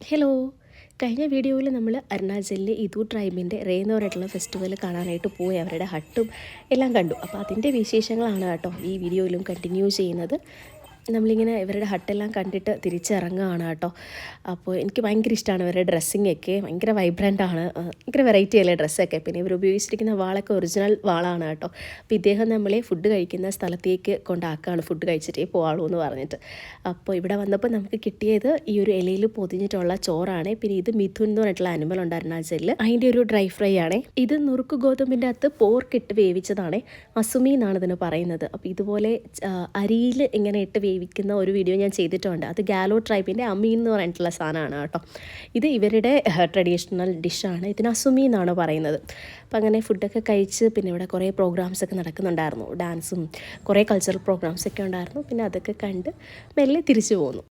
Hello കഴിഞ്ഞ വീഡിയോയിൽ നമ്മൾ അരുണാചലിലെ ഇതു ട്രൈബിന്റെ റേ എന്ന് പറഞ്ഞിട്ടുള്ള ഫെസ്റ്റിവൽ കാണാനായിട്ട് പോയി. അവരുടെ ഹട്ടും എല്ലാം കണ്ടു. അപ്പോൾ അതിന്റെ വിശേഷങ്ങളാണ് കേട്ടോ ഈ വീഡിയോയിലും കണ്ടിന്യൂ ചെയ്യുന്നത്. നമ്മളിങ്ങനെ ഇവരുടെ ഹട്ടെല്ലാം കണ്ടിട്ട് തിരിച്ചിറങ്ങുകയാണ് കേട്ടോ. അപ്പോൾ എനിക്ക് ഭയങ്കര ഇഷ്ടമാണ് ഇവരുടെ ഡ്രസ്സിങ് ഒക്കെ. ഭയങ്കര വൈബ്രന്റ് ആണ്. ഭയങ്കര വെറൈറ്റി അല്ലേ ഡ്രസ്സൊക്കെ പിന്നെ ഇവർ ഉപയോഗിച്ചിരിക്കുന്ന വാളൊക്കെ ഒറിജിനൽ വാളാണ് കേട്ടോ. അപ്പോൾ ഇദ്ദേഹം നമ്മളെ ഫുഡ് കഴിക്കുന്ന സ്ഥലത്തേക്ക് കൊണ്ടാക്കുകയാണ്. ഫുഡ് കഴിച്ചിട്ടേ പോവാളൂ എന്ന് പറഞ്ഞിട്ട്. അപ്പോൾ ഇവിടെ വന്നപ്പോൾ നമുക്ക് കിട്ടിയത് ഈ ഒരു ഇലയിൽ പൊതിഞ്ഞിട്ടുള്ള ചോറാണ്. പിന്നെ ഇത് മിഥുൻ എന്ന് പറഞ്ഞിട്ടുള്ള അനിമൽ ഉണ്ട് അരുണാചലിൽ അതിന്റെ ഒരു ഡ്രൈ ഫ്രൈ ആണ്. ഇത് നുറുക്ക് ഗോതമ്പിന്റെ അകത്ത് പോർക്കിട്ട് വേവിച്ചതാണ്. അസുമി എന്നാണ് ഇതിന് പറയുന്നത്. അപ്പോൾ ഇതുപോലെ അരിയിൽ ഇങ്ങനെ ഇട്ട് വേവിക്കുന്ന ഒരു വീഡിയോ ഞാൻ ചെയ്തിട്ടുണ്ട്. അത് ഗാലോ ട്രൈബിന്റെ അമീൻ എന്ന് പറഞ്ഞിട്ടുള്ള സാധനമാണ് കേട്ടോ. ഇത് ഇവരുടെ ട്രഡീഷണൽ ഡിഷാണ് ഇതിന് അസുമി എന്നാണ് പറയുന്നത്. അപ്പം അങ്ങനെ ഫുഡൊക്കെ കഴിച്ച് പിന്നെ ഇവിടെ കുറേ പ്രോഗ്രാംസ് ഒക്കെ നടക്കുന്നുണ്ടായിരുന്നു. ഡാൻസും കുറേ കൾച്ചറൽ പ്രോഗ്രാംസ് ഒക്കെ ഉണ്ടായിരുന്നു. പിന്നെ അതൊക്കെ കണ്ട് മെല്ലെ തിരിച്ചു പോന്നു.